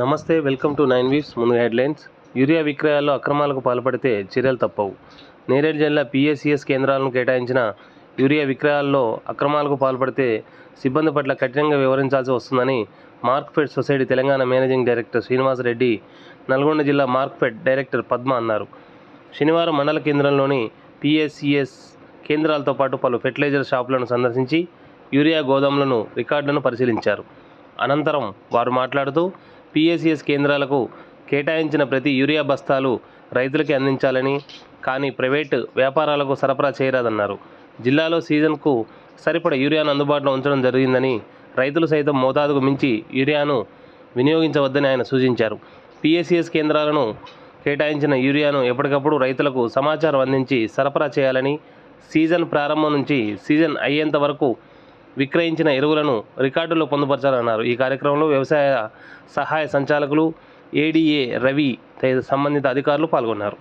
నమస్తే welcome to nine weaves ముందు headlines. Urea విక్రయాల్లో అక్రమాలకు పాల్పడితే చర్యలు తప్పవు. నేరేడు జిల్లా పిఎస్సిఎస్ కేంద్రాలను కేటాయించిన యూరియా విక్రయాల్లో అక్రమాలకు పాల్పడితే సిబ్బంది పట్ల కఠినంగా వివరించాల్సి వస్తుందని Markfed society Telangana managing director Srinivasareddy Nalgonda జిల్లా మార్క్ఫెడ్ డైరెక్టర్ పద్మ అన్నారు. శనివారం మండల కేంద్రంలోని పిఎస్సిఎస్ కేంద్రాలతో పాటు పలు ఫెర్టిలైజర్ షాపులను సందర్శించి యూరియా గోదాములను రికార్డులను పరిశీలించారు. అనంతరం వారు మాట్లాడుతూ పిఎస్సిఎస్ కేంద్రాలకు కేటాయించిన ప్రతి యూరియా బస్తాలు రైతులకి అందించాలని కానీ ప్రైవేటు వ్యాపారాలకు సరఫరా చేయరాదన్నారు. జిల్లాలో సీజన్కు సరిపడ యూరియాను అందుబాటులో ఉంచడం జరిగిందని రైతులు సైతం మోతాదుకు మించి యూరియాను వినియోగించవద్దని ఆయన సూచించారు. పిఎస్సిఎస్ కేంద్రాలను కేటాయించిన యూరియాను ఎప్పటికప్పుడు రైతులకు సమాచారం అందించి సరఫరా చేయాలని సీజన్ ప్రారంభం నుంచి సీజన్ అయ్యేంత వరకు విక్రయించిన ఎరువులను రికార్డుల్లో పొందుపరచాలన్నారు. ఈ కార్యక్రమంలో వ్యవసాయ సహాయ సంచాలకులు ఏడీఏ రవి సంబంధిత అధికారులు పాల్గొన్నారు.